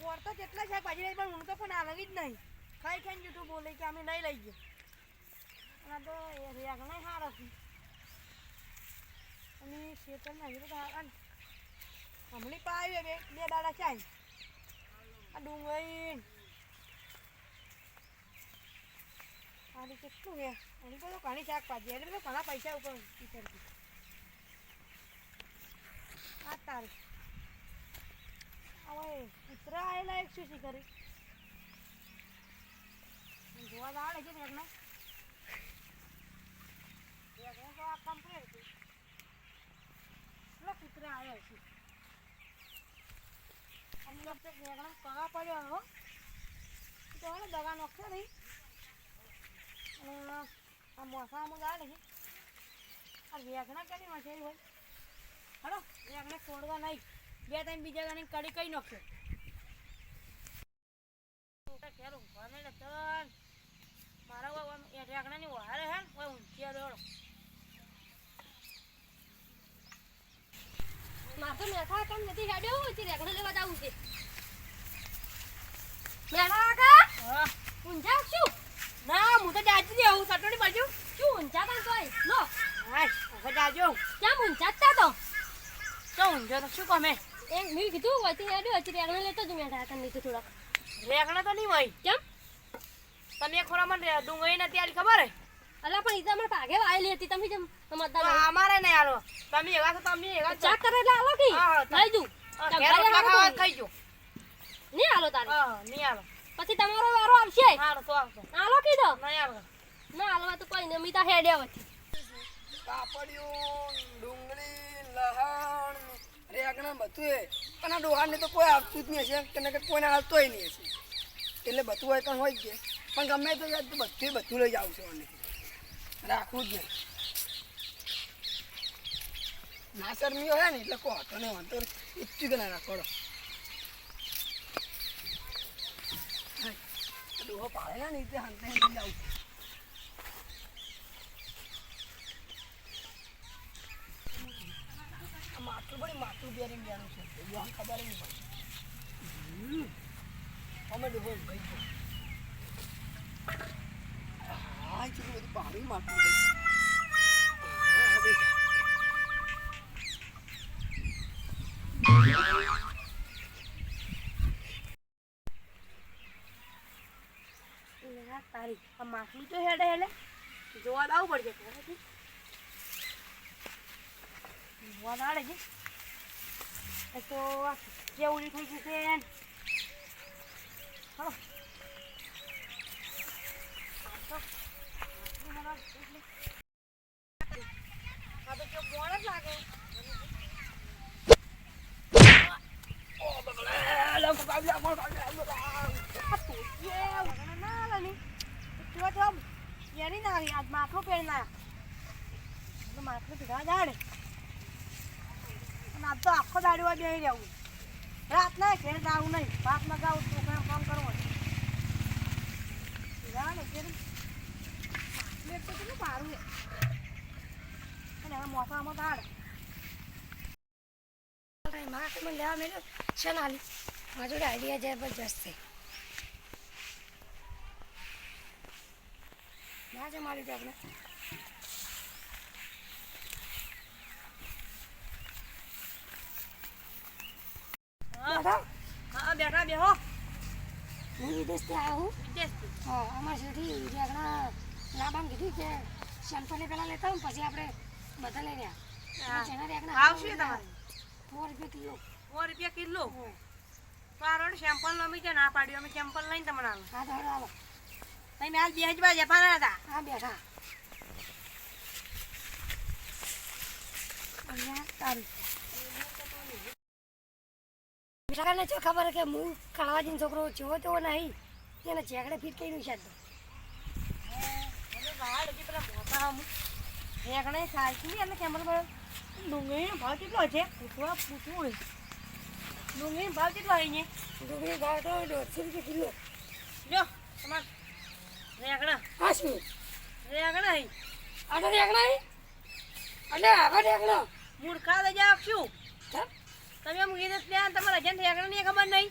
પોર તો જેટલા શાકભાજી લઈ, પણ હું તો પણ આવે જ નહીં. ખાઈ ખાઈને જૂઠું બોલે કે અમે નહીં લઈ ગયા આ તો એ નહીં હારા છે અને ખેતર નહીં તો હમણાં પાવી બે બે દાડા ચાય આ ડુંગળી આની કેટલું છે? આની બધું ઘણી શાકભાજી. એટલે બધું ઘણા પૈસા ઉપર વિચારતી આ કૂતરા આવેલા એક શું કરી? જોવા તો છે ને એકને એકને તો આ કમ્પ્લીટ છે. કૂતરા આવ્યા છે? અમને તો કગા પડ્યો હો. તો દવા નોખશે નહીં અને આ મોસા અમુક આવે છે. આ વેગણા કરી માં છે હોય. હલો, વેગણે છોડવા નહીં. બે ટાઈમ બીજા ગાની કડી કઈ નાખ્યો મારા એ રેગણાની વહારે હે ને દોડો. તો કામ નથી હેડ્યો છે રેગણો લેવા જવું છે. મેળા કાકા હા. શું ના હું તો જાજી દે આવું સટોડી બાજુ. શું ઊંચા તા તોય? લો. હાય હવે જાજો કેમ જ તા તો? તો ઊંઘ્યો તો શું કમે એ? મેં કીધું વચ્ચે હેડ્યો છે રેગણો લેતો જ મેઠા કામ લીધું થોડાક. રેગણા તો નહીં હોય. કેમ? તમે ખોરા મને ડુંગળી નથી આલી ખબર હે? અલા પણ ઈ મને અમારે ભાગે વાયેલી હતી. તમે જેમ મતદાન અમારે નહીં આલો તમે એવા તો તમે એવા ચાક કરે એટલે આલો કી? લઈ જુ ઘેર રોટલા ખાવા ખાઈ જો નહીં આલો તારે. હા નહીં આલો પછી તમારો વારો આવશે? હારું તો આવશે આલો કીધો. નહીં આલો ના આલવા તો કોઈ નહીં. મીતા હેડ્યા વચ્ચે. કાપડિયું ડુંગળી લહણ રેગણા બધું પણ આ ડોહાને તો કોઈ આવતું જ નહીં હશે કે કોઈને આવતોય નહીં હશે. એટલે બધું હોય પણ હોય જ પણ ગમે તો બધું બધું લઈ જાઉં છું રાખવું જ નહીં. ના શરમી હોય ને, એટલે કહો તો નહીં, વાંધો ઈચ્છું કે ના રાખો ડોહો પાડેલા ને એટલે હંતે જાઉં પાણી આ માછલી તો હેડે હેડે. જોવા આવું પડશે. જોવા તો આવડે છે. તો કેવડી થઈ ગઈ છે ને. હાલો. આ તો માછલી મને એટલે- આ તો કેવું મોણ જ લાગે આ તોતિએ વગર ના આલે ની. તું તો આમ એની ના આવી, આજ માટલું પહેરીને માટલું પીધા અને આજ તો આખો દાડો આ બેહી રહેવું. રાતના ઘેર જાવું નહીં. ભાત મગાવું છોકરા કામ કરવું સારું અને હવે મોસામાં દાડે માર્કેટમાં લેવા મેળ્યો છે ને આલી. મારી જોડે આઈડિયા જબરજસ્ત છે. ના છે મારી આપણે. હા હા બેઠા બેહો. હું વિદેશથી આવ્યો હું? વિદેશથી. હા અમારે સુધી રેગણા લાબામ કીધું કે સેમ્પલને પહેલાં લેતા પછી આપણે બધા લઈ રહ્યા. જેના રેગણા છે તમારે? સો રૂપિયા કિલો. સો રૂપિયા કિલો? રોડ સેમ્પલ અમે છે ના પાડ્યું? અમે સેમ્પલ લઈને તમને હા હાલો હાલો. તમે હાલ બે જ બાજુ જવાના હતા. હા બેઠા. અહીંયા તારી મીઠાને જો ખબર કે હું કળવાજીનો છોકરો જેવો તેવો નહીં. એને ચેકડે ફીટ કર્યું છે. તો. રેગણે સાચી અને કેમલ પર ડુંગળીનો ભાવ કેટલો છે? પૂછવા પૂછવું ડુંગળીનો ભાવ કેટલો હોય ને ડુંગળી ભાવ તો દોઢસો રૂપિયા કિલો. જો તમાર રેગણા હા શું રેગણા હઈ આટલો રેગણા અહીં એટલે આગળ રેગણો મૂર્ખા લઈ જાવ શું? તમે મૂકી વિદેશ લે તમારા જેને રેગણા ની ખબર નહીં.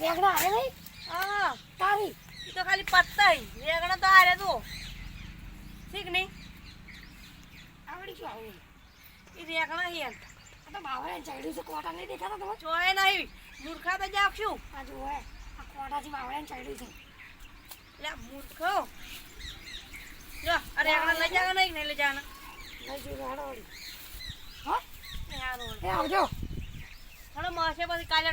રેગણા આવે નહીં હા. તારી. એ તો ખાલી પત્તાઈ રેગણા તો આરે તો ઠીક નહીં? આવડી શું આવું. એ રેગણા હિયન આ તો બાવળે ચડ્યું છે કોટા નહીં દેખાતા તમે? ચોય નહીં મૂર્ખા તો જાગશું આ જુઓ હે આ કોટાથી બાવળે ચડ્યું છે. લે મૂર્ખો. જો આ રેગણા લઈ જાવ નહીં લઈ જવાના નહીં જોયું હાડો હા? આવજો. હલો મળશે પછી કાલે